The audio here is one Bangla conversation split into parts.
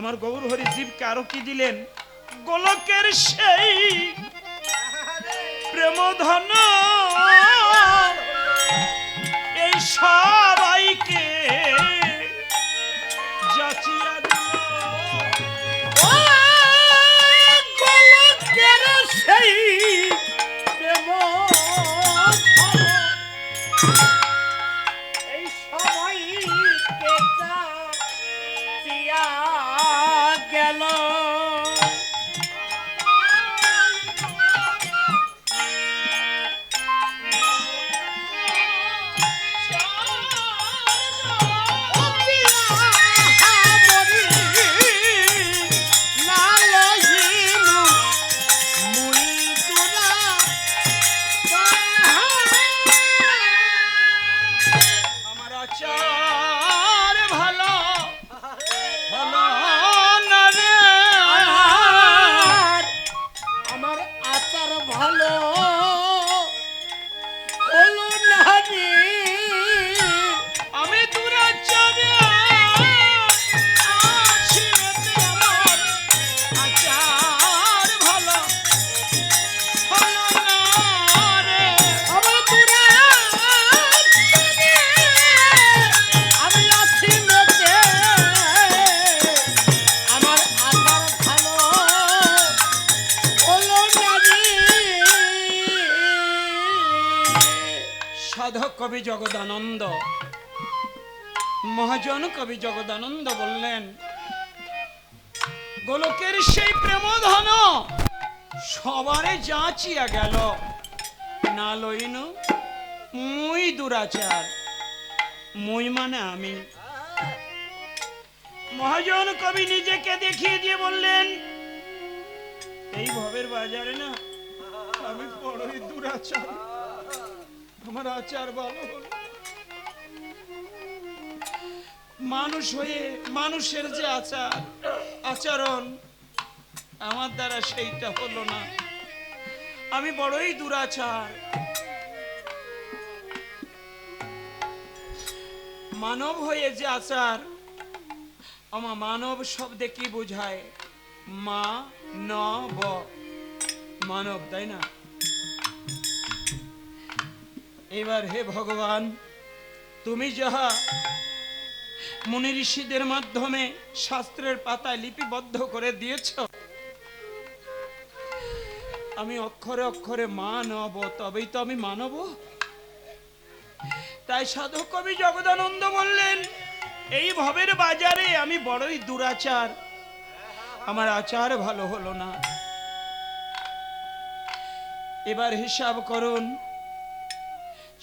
আমার গৌর হরি জীবকে আরও কি দিলেন? গোলকের সেই প্রেমধন। এই সবাইকে মহাজন কবি জগদানন্দ বললেন, গোলকের সেই প্রেমধন সবারে যাচিয়া গেল। না লইন মুই দুরাচার, মুই মানে আমি। মহাজন কবি নিজেকে দেখিয়ে দিয়ে বললেন, এই ভবের বাজারে না আমি বড়ই দুরাচার, আমার আচার ভালো হলো। মানুষ হয়ে মানুষের যে আচার, আচরণ, আমার দ্বারা সেইটা হলো না। আমি বড়ই দুরাচার। মানব হয়ে যে আচার, আমার মানব শব্দে কি বোঝায়? মা, ন, ব। মানব, তাই না? এবার হে ভগবান, তুমি যাহা মুনি ঋষিদের মাধ্যমে শাস্ত্রের পাতায় লিপিবদ্ধ করে দিয়েছ? আমি অক্ষরে অক্ষরে মানব, তবেই তো আমি মানব। তাই সাধক কবি জগদানন্দ বললেন, এই ভবের বাজারে আমি বড়ই দুরাচার। আমার আচার ভালো হলো না। এবার হিসাব করুন,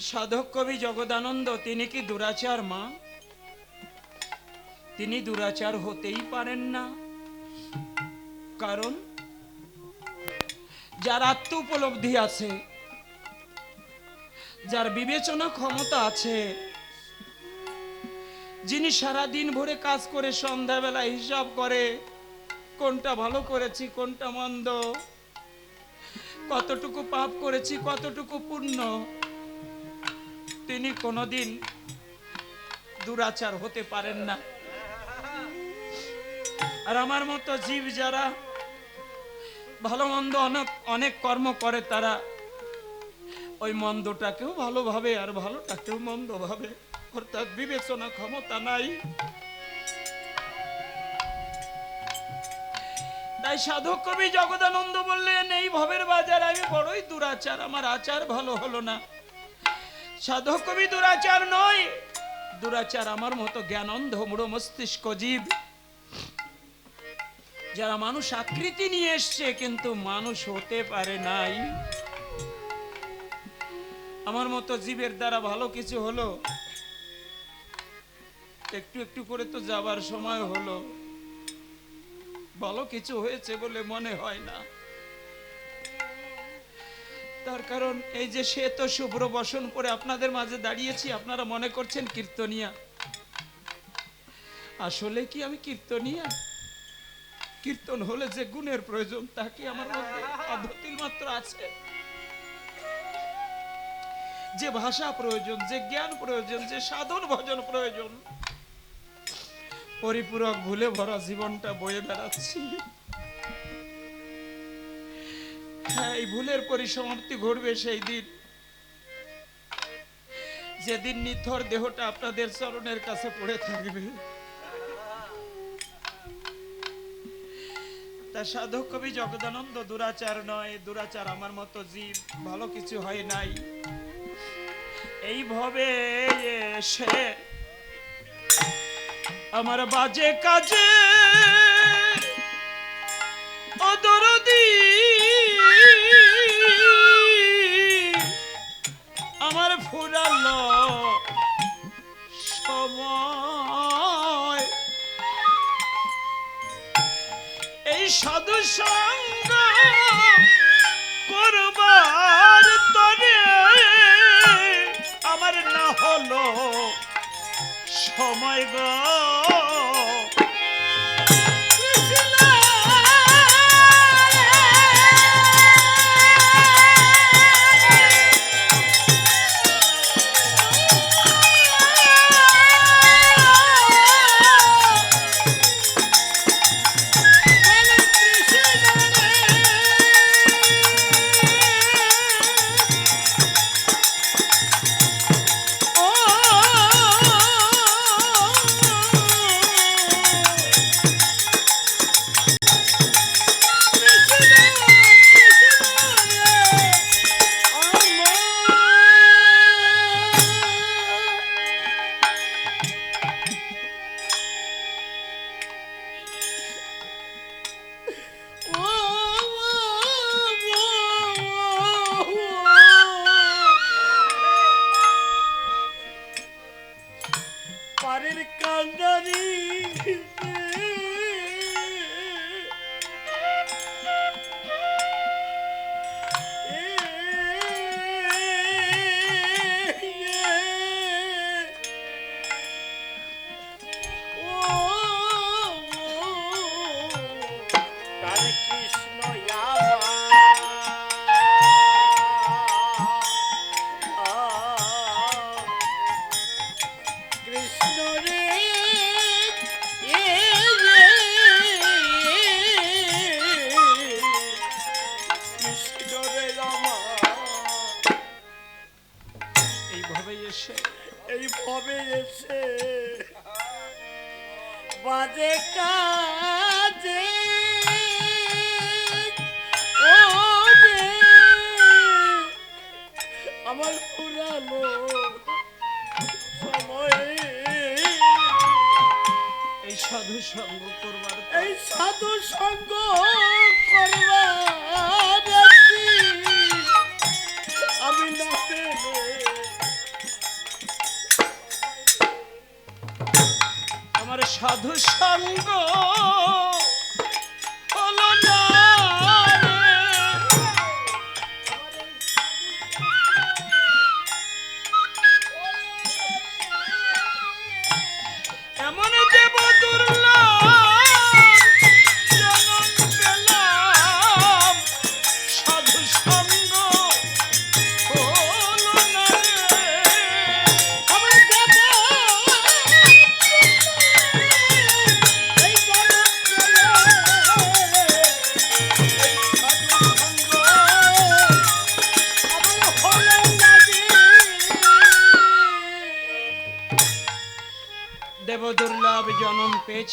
সাধক কবি জগদানন্দ, তিনি কি দুরাচার মা? তিনি দুরাচার হতেই পারেন না। কারণ যার আত্ম উপলব্ধি আছে, যার বিবেচনা ক্ষমতা আছে, যিনি সারা দিন ভরে কাজ করে সন্ধ্যাবেলা হিসাব করে কোনটা ভালো করেছি, কোনটা মন্দ, কতটুকু পাপ করেছি, কতটুকু পুণ্য, তিনি কোনোদিন দুরাচার হতে পারেন না। আর আমার মতো জীব যারা ভালো মন্দ অনেক অনেক কর্ম করে, তারা ওই মন্দটাকেও ভালোভাবে আর ভালোটাকেও মন্দ ভাবে অর্থাৎ বিবেচনা ক্ষমতা নাই। তাই সাধক কবি জগদানন্দ বললেন, এই ভবের বাজার আমি বড়ই দুরাচার, আমার আচার ভালো হলো না। সাধক কবি দুরাচার নয়, দুরাচার আমার মতো জ্ঞানন্ধ, মূঢ় মস্তিষ্ক জীব। যারা মানুষ আকৃতি নিয়ে এসছে, কিন্তু মানুষ হতে পারে নাই। আমার মতো জীবের দ্বারা ভালো কিছু হলো? একটু একটু করে তো যাবার সময় হলো। ভালো কিছু হয়েছে বলে মনে হয় না। তার কারণ এই যে সে তো শুভ্র বসন করে আপনাদের মাঝে দাঁড়িয়েছি, আপনারা মনে করছেন কীর্তনিয়া। আসলে কি আমি কীর্তনিয়া? কীর্তন হলে যে গুণের প্রয়োজন, তা কি আমার মধ্যে অধতিল মাত্র আছে? যে ভাষা প্রয়োজন, যে জ্ঞান প্রয়োজন, যে সাধন ভজন প্রয়োজন, পরিপূরক ভুলে ভরা জীবনটা বয়ে বেড়াচ্ছি। হ্যাঁ এই ভুলের পরিসমাপ্তি ঘটবে সেই দিন। যেদিন নিথর দেহটা আপনাদের চরণের কাছে পড়ে থাকবে। তা সাধক কবি জগদানন্দ, দুরাচার নয়, দুরাচার আমার মতো জীব, ভালো কিছু হয় নাই। এইভাবে এসে আমার বাজে কাজে অদরদি আমার ফুরালো সঙ্গ করবার তরে আমার না হলো সময় গো। திருக்காந்தரி বাজে কাজে। ও আমার পুরানো সময়। এই সাধু সঙ্গ করবার এই সাধু সঙ্গ করবার আমি না পেলে সাধু সঙ্গ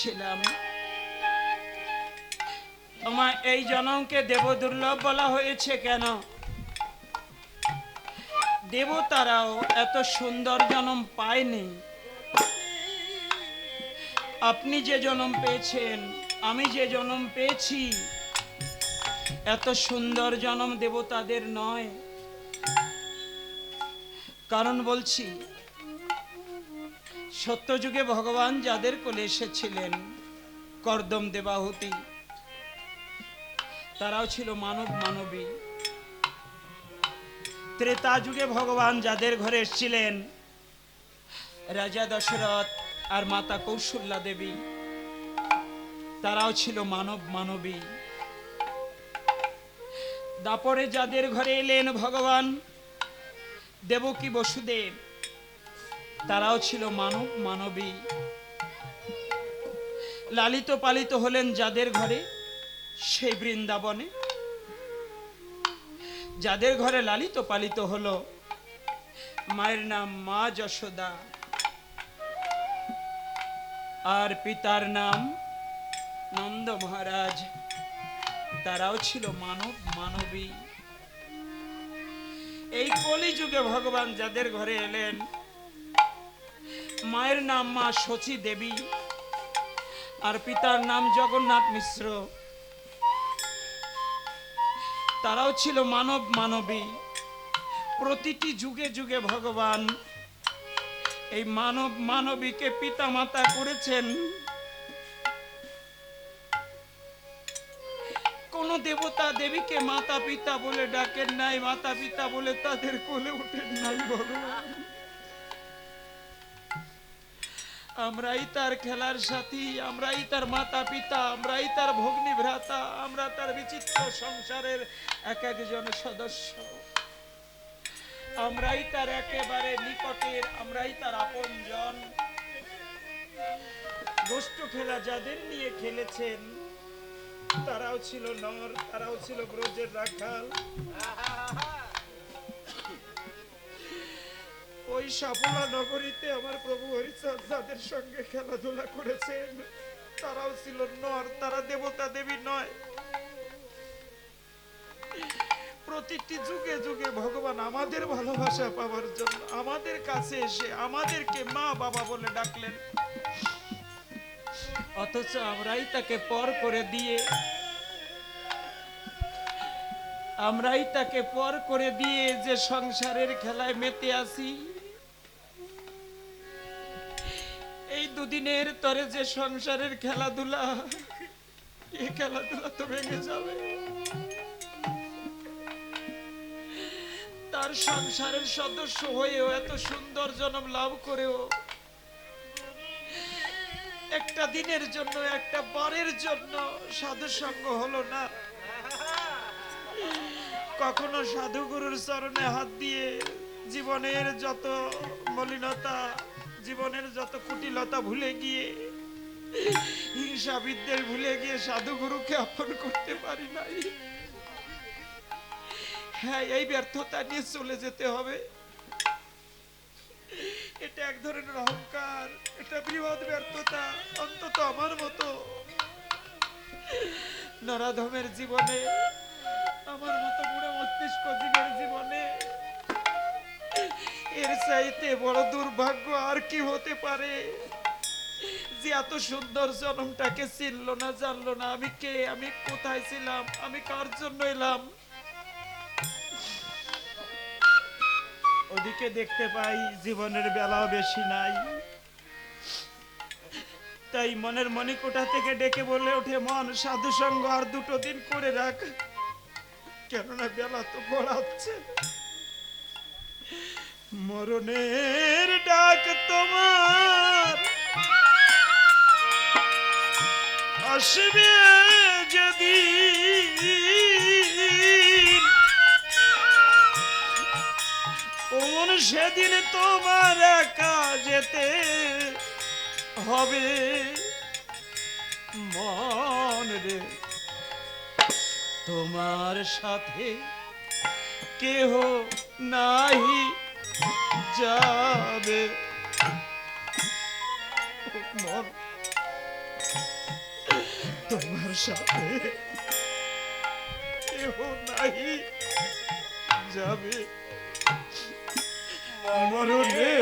পেয়েছিলাম তোমার এই জনমকে দেব দুর্লভ বলা হয়েছে কেন? দেবতারাও এত সুন্দর জনম পায়নি। আপনি যে জনম পেয়েছেন, আমি যে জনম পেয়েছি, এত সুন্দর জনম দেবতাদের নয়। কারণ বলছি সত্যযুগে ভগবান যাদের কোলে এসেছিলেন, কর্দম দেবাহুতি, তারাও ছিল মানব মানবী। ত্রেতা যুগে ভগবান যাদের ঘরে এসেছিলেন, রাজা দশরথ আর মাতা কৌশল্যা দেবী, তারাও ছিল মানব মানবী। দাপরে যাদের ঘরে এলেন ভগবান, দেবকী বসুদেব তারাও ছিল মানব, মানবী। লালিত পালিত হলেন যাদের ঘরে সেই বৃন্দাবনে। যাদের ঘরে লালিত পালিত হলো, মায়ের নাম মা যশোদা। আর পিতার নাম নন্দ মহারাজ। তারাও ছিল মানব, মানবী। এই কলিযুগে ভগবান যাদের ঘরে এলেন মায়ের নাম মা শচী দেবী আর পিতার নাম জগন্নাথ মিশ্র। তারাও ছিল মানব মানবী। প্রতিটি যুগে যুগে ভগবান। এই মানব মানবীকে পিতা মাতা করেছেন। কোন দেবতা দেবীকে মাতা পিতা বলে ডাকেন নাই মাতা পিতা বলে তাদের কোলে ওঠেন নাই ভগবান। আমরাই তার খেলার সাথী, আমরাই তার মাতা পিতা আমরাই তার ভগ্নী ভ্রাতা আমরা তার বিচিত্র সংসারের এক একজন সদস্য। আমরাই তার একেবারে নিকটের, আমরাই তার আপনজন। গোষ্ঠ খেলা যাদের নিয়ে খেলেছেন, তারাও ছিল নর, তারাও ছিল ব্রজের রাখাল। ওই সাফলা নগরীতে আমার প্রভু হরিচাঁদ যাদের সঙ্গে খেলাধুলা করেছেন। তারাও ছিল নর, তারা দেবতা দেবী নয়। প্রতিটি যুগে যুগে ভগবান আমাদের ভালোবাসা পাওয়ার জন্য আমাদের কাছে এসে আমাদেরকে মা বাবা বলে ডাকলেন। অথচ আমরাই তাকে পর করে দিয়ে, আমরাই তাকে পর করে দিয়ে যে সংসারের খেলায় মেতে আসি দুদিনের তরে যে সংসারের খেলাধুলা, এই খেলাধুলা তো ভেঙে যাবে। তার সংসারের সদস্য হয়েও এত সুন্দর জন্ম লাভ করেও একটা দিনের জন্য, একটা বারের জন্য সাধু সঙ্গ হলো না। কখনো সাধুগুরুর চরণে হাত দিয়ে জীবনের যত মলিনতা জীবনের যত কুটিলতা ভুলে গিয়ে হিংসা বিদ্বেষ ভুলে গিয়ে সাধুগুরুকে আপন করতে পারি নাই। হ্যাঁ এই ব্যর্থতা নিয়ে চলে যেতে হবে। এটা এক ধরনের অহংকার, এটা বৃহৎ ব্যর্থতা, অন্তত আমার মতো। নরাধমের জীবনে আমার মতো বুড়ো চাইতে বড় দুর্ভাগ্য আর কি হতে পারে? যে এত সুন্দর জনমটাকে চিনলো না, জানলো না আমি কে, আমি কোথায় ছিলাম, আমি কার জন্য এলাম? ওদিকে দেখতে পাই জীবনের বেলাও বেশি নাই। তাই মনের মণিকোঠা থেকে ডেকে বলে ওঠে, মন সাধু সঙ্গ আর দুটো দিন করে রাখ। কেননা বেলা তো গড়াচ্ছে মরণের ডাক তোমার। আসবে যদি কোন সেদিন তোমার একা যেতে হবে। মন রে, তোমার সাথে কেহ নাহি যাবে। তোমার সাথে কেহ নাহি যাবে। মরণে।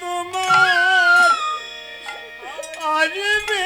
তোমার। আসবে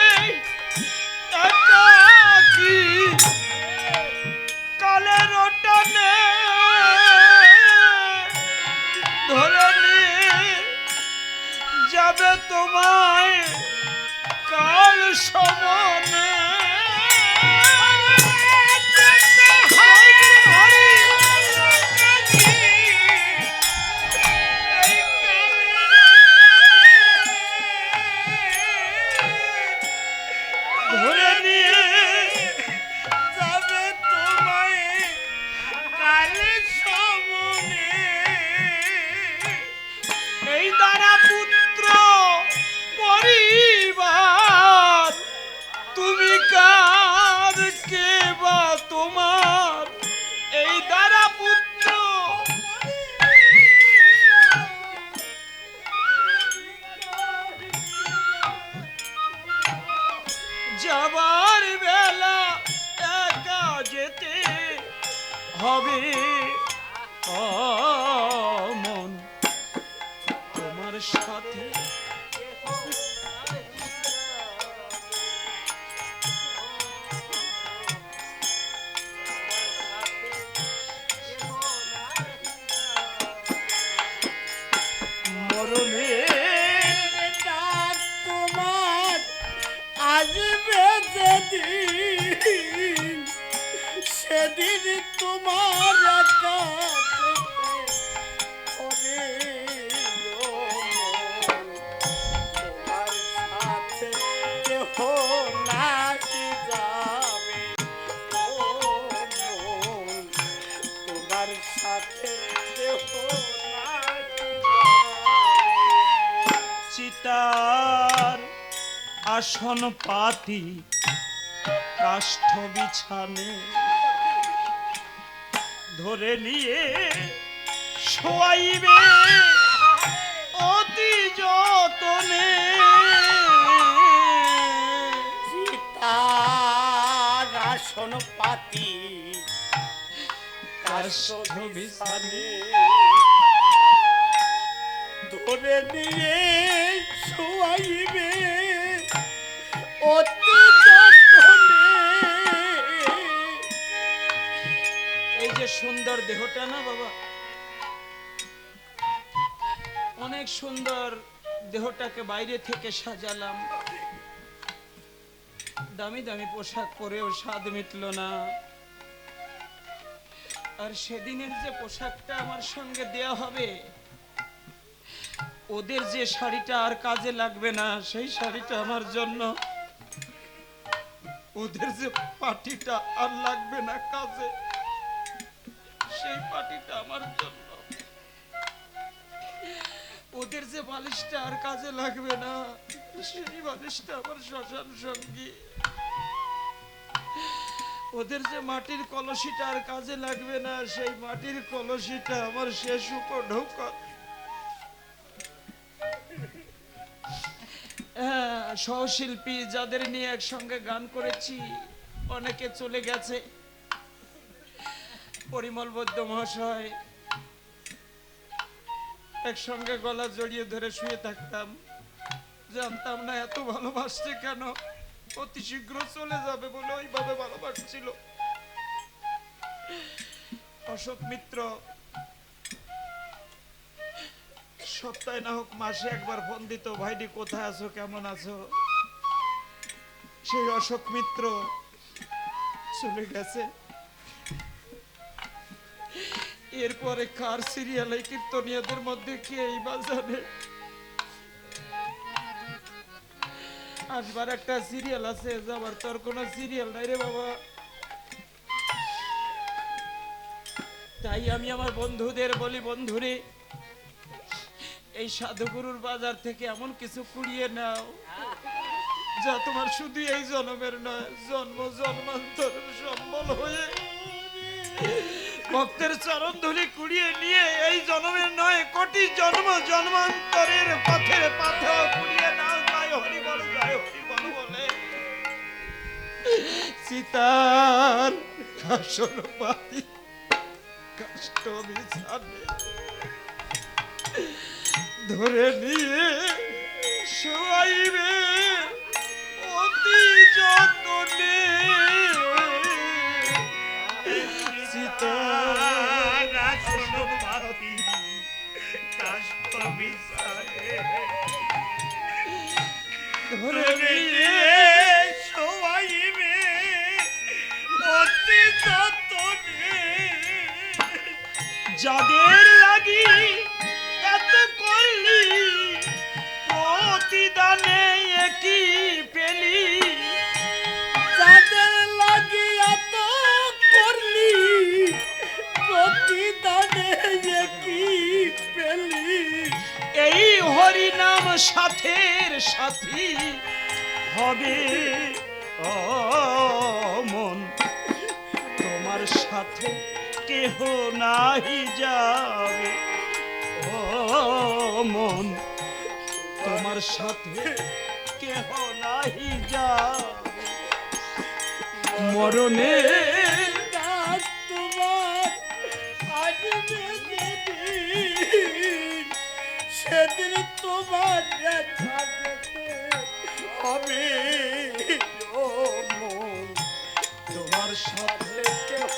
সমনে ಮಾಡಿ আসন পাতি কাষ্ঠ বিছানে ধরে নিয়ে শোয়াইবে অতি যতনে। আসন পাতি কাষ্ঠ বিছানে ধরে নিয়ে শোয়াইবে অতি এই যে সুন্দর দেহটা না বাবা? অনেক সুন্দর দেহটাকে বাইরে থেকে সাজালাম। দামি দামি পোশাক পরেও স্বাদ মিটলো না। আর সেদিনের যে পোশাকটা আমার সঙ্গে দেয়া হবে, ওদের যে শাড়িটা আর কাজে লাগবে না, সেই শাড়িটা আমার জন্য ওদের যে পাটিটা আর লাগবে না কাজে সেই পাটিটা আমার জন্য। ওদের যে বালিশটা আর কাজে লাগবে না সেই বালিশটা আমার শ্মশান সঙ্গী। ওদের যে মাটির কলসিটা আর কাজে লাগবে না সেই মাটির কলসিটা আমার শেষ উপঢৌকন। হ্যাঁ, সহশিল্পী যাদের নিয়ে একসঙ্গে গান করেছি, অনেকে চলে গেছে। পরিমল বৈদ্য মহাশয়, একসঙ্গে গলা জড়িয়ে ধরে শুয়ে থাকতাম। জানতাম না এত ভালোবাসছে কেন, অতি শীঘ্র চলে যাবে বলে ওইভাবে ভালোবাসছিল। অশোক মিত্র সপ্তাহে না হোক, মাসে একবার ফোন দিত ভাইডি কোথায় আছো, কেমন আছো? সেই অশোক মিত্র চলে গেছে। এরপরে কার সিরিয়ালে কীর্তনীয়দের মধ্যে কে এই বাজারে আসবার একটা সিরিয়াল আছে, যাবার তোর কোনো সিরিয়াল নাই রে বাবা। তাই আমি আমার বন্ধুদের বলি, বন্ধুরে এই সাধুগুরুর বাজার থেকে এমন কিছু কুড়িয়ে নাও, যা তোমার শুধু এই জন্মের নয়, জন্ম, জন্মান্তর সম্বল হয়ে ভক্তের চরণ ধুলি কুড়িয়ে নিয়ে এই জন্মের নয়, কোটি জন্ম, জন্মান্তরের পথের পাথর কুড়িয়ে নাও। জয় হরি বল, জয় হরি বল বলে। সীতার আসন পাতি কষ্ট বিছানে ধরে নিয়ে শোয়াইবে অতি যতনে। ধরে নিয়ে শোয়াইবে অতি যতনে। যাদের লাগি হবে মন তোমার সাথে কেহ নাহি যাবে ও মন তোমার সাথে কেহ নাহি যাবে। মরণে সেদিন তোমার দেখা মন তোমার সাথে কেহ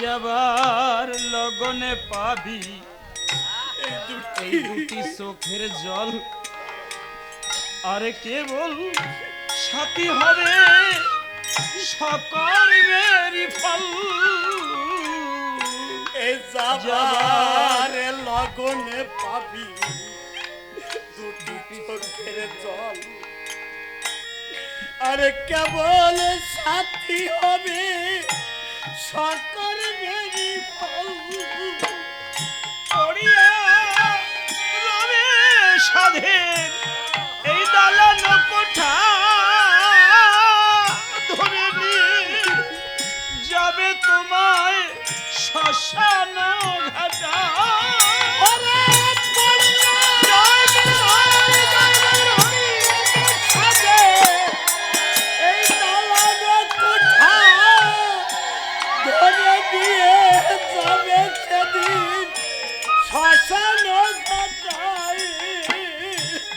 যাবার লগনে পাবি। এই দুটি চোখের জল। আরে কেবল সাথী হবে। সকল মেরি ফল। এই যাবার লগনে পাবি। দুটি চোখের জল। আরে কেবল সাথী হবে সকল মেরি ফল। পড়িয়া রবে সাধের এই দালান কোঠা শ্মশান ঘাটায়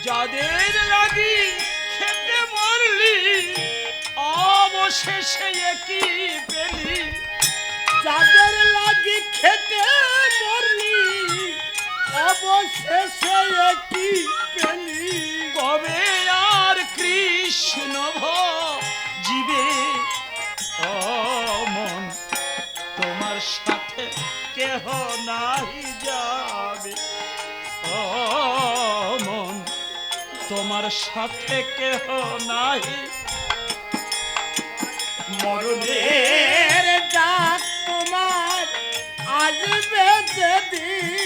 যাদের লাগি খেতে মরলি অবশেষে কি পেলি। যাদের আর কৃষ্ণ জীবে মন তোমার সাথে কেহ নাহি যাবে। মন তোমার সাথে কেহ নাহি। মরণে এর ডাক তোমার আসবে যেদিন।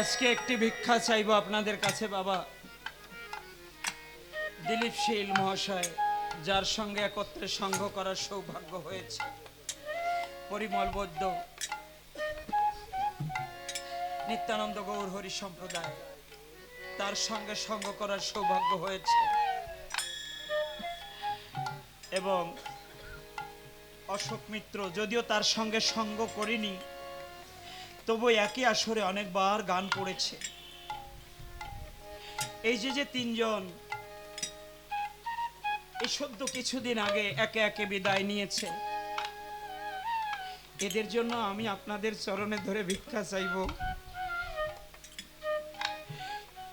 আজকে একটি ভিক্ষা চাইব আপনাদের কাছে, বাবা। দিলীপ শীল মহাশয়, যার সঙ্গে একত্রে সংঘ করার সৌভাগ্য হয়েছে। পরিমল বৈদ্য, নিত্যানন্দ গৌর হরি সম্প্রদায়, তার সঙ্গে সঙ্গ করার সৌভাগ্য হয়েছে। এবং অশোক মিত্র, যদিও তার সঙ্গে সঙ্গ করিনি তবু একই আসরে অনেকবার গান পড়েছে। এই যে যে তিনজন, এই সদ্য কিছুদিন আগে একে একে বিদায় নিয়েছে। এদের জন্য আমি আপনাদের চরণে ধরে ভিক্ষা চাইব।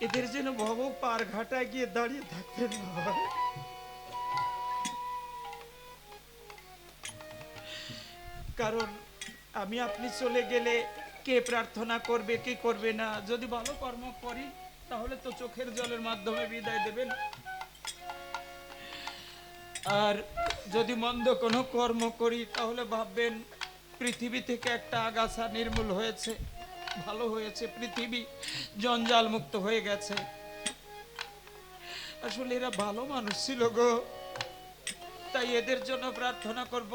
এদের যেন ভব পার ঘাটায় গিয়ে দাঁড়িয়ে থাকতে না কারণ আমি আপনি চলে গেলে কে প্রার্থনা করবে, কে করবে না? যদি ভালো কর্ম করি, তাহলে তো চোখের জলের মাধ্যমে বিদায় দেবেন। আর যদি মন্দ কোনো কর্ম করি, তাহলে ভাববেন পৃথিবী থেকে একটা আগাছা নির্মূল হয়েছে, ভালো হয়েছে, পৃথিবী জঞ্জাল মুক্ত হয়ে গেছে। আসলে এরা ভালো মানুষ ছিল গো। তাই এদের জন্য প্রার্থনা করব।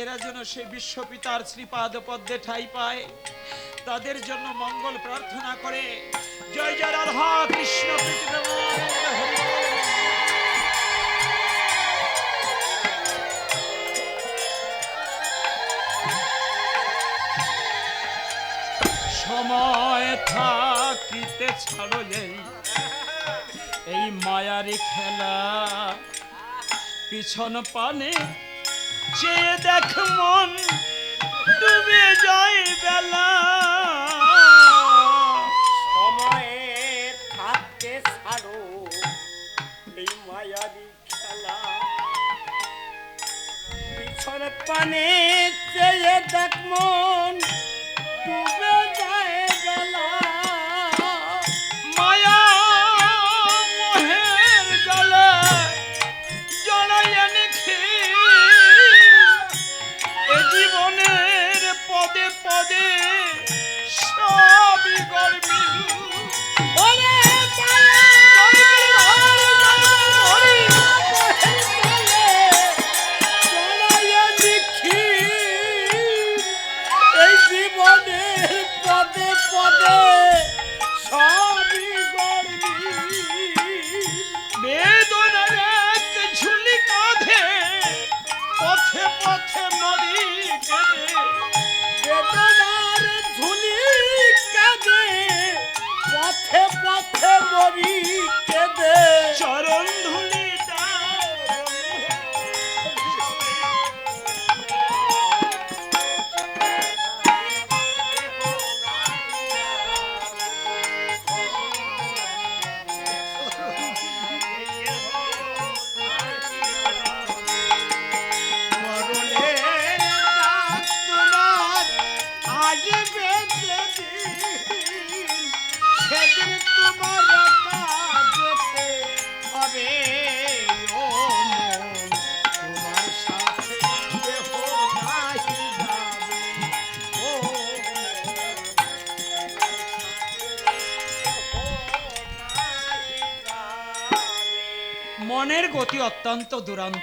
এরা যেন সেই বিশ্বপিতার শ্রীপাদ পদ্মে ঠাই পায়। তাদের জন্য মঙ্গল প্রার্থনা করে। জয় জয় রাধা কৃষ্ণ সময় থাকিতে ছাড়ো এই মায়ারি খেলা পিছন পানে যে দেখ মন ডুবে যায় বেলা। ছাড়ো খেলা। পানে চেয়ে দেখ মন তুমি দুরন্ত দুরন্ত